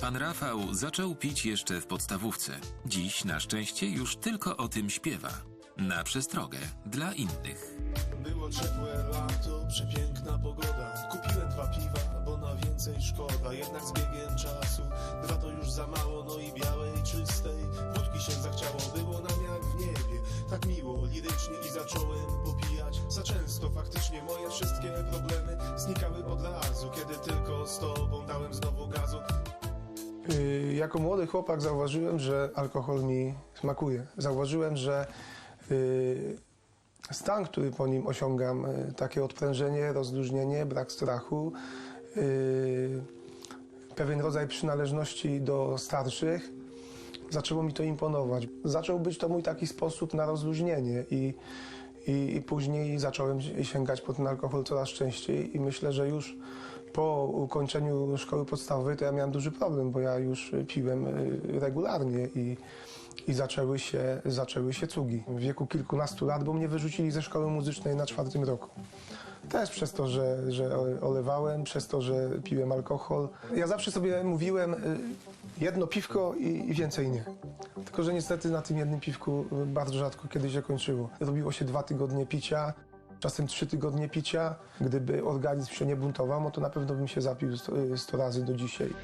Pan Rafał zaczął pić jeszcze w podstawówce. Dziś na szczęście już tylko o tym śpiewa. Na przestrogę dla innych. Było ciepłe lato, przepiękna pogoda Kupiłem dwa piwa, bo na więcej szkoda Jednak z biegiem czasu, dwa to już za mało No i białej, czystej, wódki się zachciało Było nam jak w niebie, tak miło, lirycznie I zacząłem popijać Jako młody chłopak zauważyłem, że alkohol mi smakuje. Zauważyłem, że y, stan, który po nim osiągam, y, takie odprężenie, rozluźnienie, brak strachu, y, pewien rodzaj przynależności do starszych, zaczęło mi to imponować. Zaczął być to mój taki sposób na rozluźnienie i, i, i później zacząłem sięgać po ten alkohol coraz częściej i myślę, że już po ukończeniu szkoły podstawowej to ja miałem duży problem, bo ja już piłem y, regularnie i, i zaczęły, się, zaczęły się cugi. W wieku kilkunastu lat, bo mnie wyrzucili ze szkoły muzycznej na czwartym roku. Też przez to, że, że olewałem, przez to, że piłem alkohol. Ja zawsze sobie mówiłem y, jedno piwko i, i więcej nie. Tylko, że niestety na tym jednym piwku bardzo rzadko kiedy się kończyło. Robiło się dwa tygodnie picia, czasem trzy tygodnie picia. Gdyby organizm się nie buntował, no to na pewno bym się zapił 100, y, 100 razy do dzisiaj.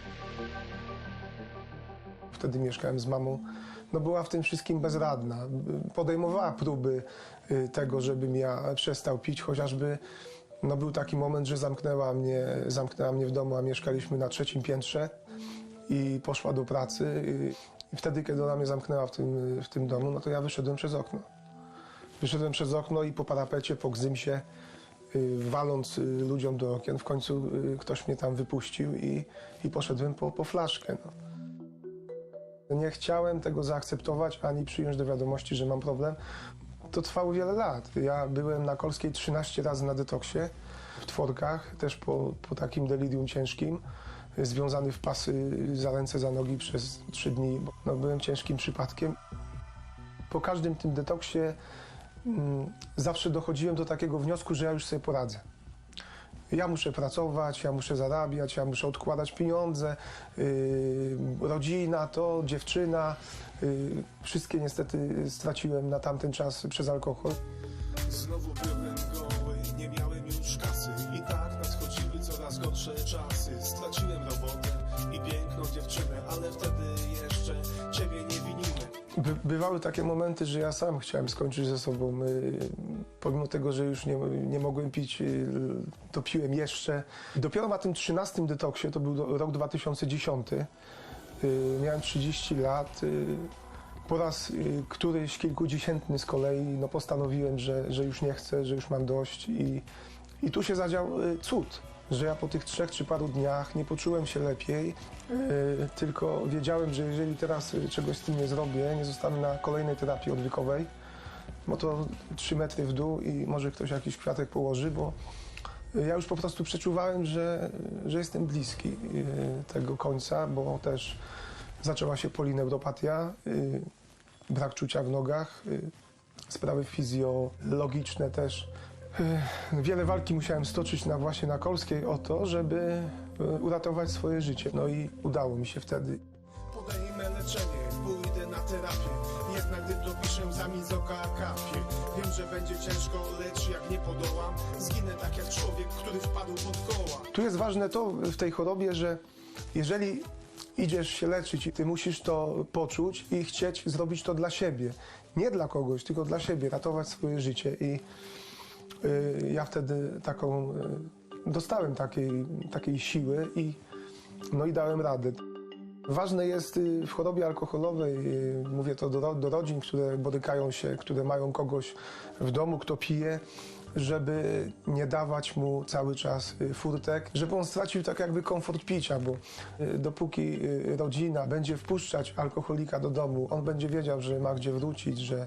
Wtedy mieszkałem z mamą. No była w tym wszystkim bezradna. Podejmowała próby y, tego, żebym ja przestał pić, chociażby no był taki moment, że zamknęła mnie, zamknęła mnie w domu, a mieszkaliśmy na trzecim piętrze i poszła do pracy. y, I wtedy, kiedy ona mnie zamknęła w tym, w tym domu, no to ja wyszedłem przez okno. Wyszedłem przez okno i po parapecie, po gzymsie, y, waląc y, ludziom do okien, w końcu y, ktoś mnie tam wypuścił i, i poszedłem po, po flaszkę. No. Nie chciałem tego zaakceptować ani przyjąć do wiadomości, że mam problem. To trwało wiele lat. Ja byłem na Kolskiej 13 razy na detoksie, w tworkach, też po, po takim delirium ciężkim, związany w pasy za ręce, za nogi przez trzy dni. No, byłem ciężkim przypadkiem. Po każdym tym detoksie zawsze dochodziłem do takiego wniosku, że ja już sobie poradzę. Ja muszę pracować, ja muszę zarabiać, ja muszę odkładać pieniądze, yy, rodzina, to, dziewczyna. Yy, wszystkie niestety straciłem na tamten czas przez alkohol. Znowu czasy Straciłem robotę i piękną dziewczynę Ale wtedy jeszcze ciebie nie winiłem By, bywały takie momenty, że ja sam chciałem skończyć ze sobą. Yy, pomimo tego, że już nie, nie mogłem pić, to piłem jeszcze. Dopiero na tym 13 detoksie, to był rok 2010, yy, miałem 30 lat. Po raz y, któryś kilkudziesiętny z kolei no, postanowiłem, że, że już nie chcę, że już mam dość i, i tu się zadział y, cud, że ja po tych trzech czy paru dniach nie poczułem się lepiej, y, tylko wiedziałem, że jeżeli teraz y, czegoś z tym nie zrobię, nie zostanę na kolejnej terapii odwykowej, no to trzy metry w dół i może ktoś jakiś kwiatek położy, bo ja już po prostu przeczuwałem, że, że jestem bliski y, tego końca, bo też zaczęła się polineuropatia, y, brak czucia w nogach, y, sprawy fizjologiczne też. Y, Wiele walki musiałem stoczyć na właśnie na Kolskiej o to, żeby y, uratować swoje życie. No i udało mi się wtedy. Podejmę leczenie, pójdę na terapię Jednak gdy dopiszę z oka kapię Wiem, że będzie ciężko, lecz jak nie podołam Zginę tak jak człowiek, który wpadł pod koła Tu jest ważne to w tej chorobie, że jeżeli idziesz się leczyć i ty musisz to poczuć i chcieć zrobić to dla siebie. Nie dla kogoś, tylko dla siebie, ratować swoje życie. I ja wtedy taką, y, dostałem takiej, takiej siły i, no i dałem radę. Ważne jest y, w chorobie alkoholowej, y, mówię to do, do rodzin, które borykają się, które mają kogoś w domu, kto pije, żeby nie dawać mu cały czas y, furtek, żeby on stracił tak jakby komfort picia, bo y, dopóki y, rodzina będzie wpuszczać alkoholika do domu, on będzie wiedział, że ma gdzie wrócić, że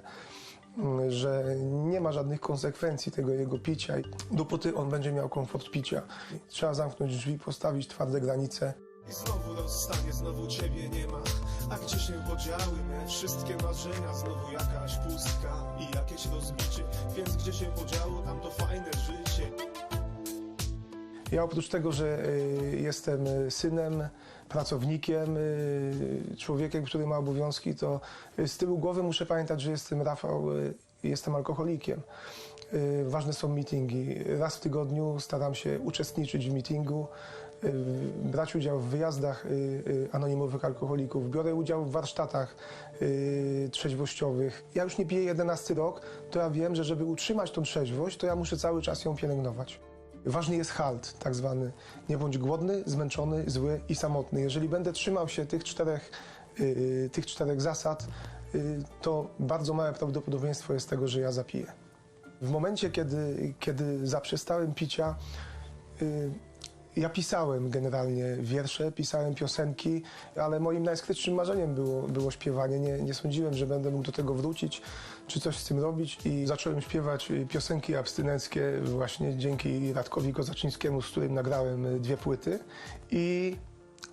że nie ma żadnych konsekwencji tego jego picia. Dopóty on będzie miał komfort picia. Trzeba zamknąć drzwi, postawić twarde granice. I znowu rozstanie, znowu ciebie nie ma A gdzie się podziały me wszystkie marzenia Znowu jakaś pustka i jakieś rozbicie Więc gdzie się podziało tamto fajne życie Ja oprócz tego, że y, jestem y, synem, pracownikiem, y, człowiekiem, który ma obowiązki, to z tyłu głowy muszę pamiętać, że jestem Rafał, jestem alkoholikiem. Ważne są meetingi. Raz w tygodniu staram się uczestniczyć w meetingu, brać udział w wyjazdach anonimowych alkoholików. Biorę udział w warsztatach trzeźwościowych. Ja już nie piję 11 rok, to ja wiem, że żeby utrzymać tą trzeźwość, to ja muszę cały czas ją pielęgnować. Ważny jest halt, tak zwany. Nie bądź głodny, zmęczony, zły i samotny. Jeżeli będę trzymał się tych czterech, y, tych czterech zasad, y, to bardzo małe prawdopodobieństwo jest tego, że ja zapiję. W momencie, kiedy, kiedy zaprzestałem picia, y, ja pisałem generalnie wiersze, pisałem piosenki, ale moim najskrytszym marzeniem było, było śpiewanie. Nie, nie sądziłem, że będę mógł do tego wrócić, czy coś z tym robić i zacząłem śpiewać piosenki abstynenckie właśnie dzięki Radkowi Kozaczyńskiemu, z którym nagrałem dwie płyty i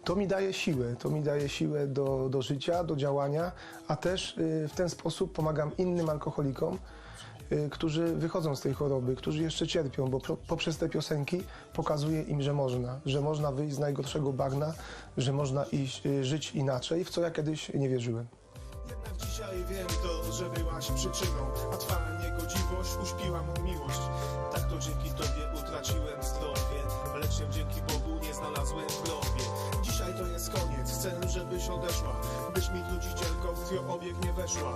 to mi daje siłę, to mi daje siłę do, do życia, do działania, a też y, w ten sposób pomagam innym alkoholikom, którzy wychodzą z tej choroby, którzy jeszcze cierpią, bo poprzez te piosenki pokazuję im, że można, że można wyjść z najgorszego bagna, że można iść, y, żyć inaczej, w co ja kiedyś nie wierzyłem. Dzisiaj wiem to, że byłaś przyczyną A twa niegodziwość uśpiła mą miłość. Tak to dzięki tobie utraciłem zdrowie Lecz się dzięki Bogu nie znalazłem w grobie Dzisiaj to jest koniec, chcę, żebyś odeszła Byś mi trucicielką w krwiobieg nie weszła.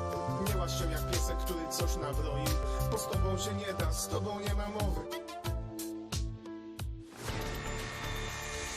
Miałaś się jak piesek, który coś nabroił Bo z tobą się nie da, z tobą nie ma mowy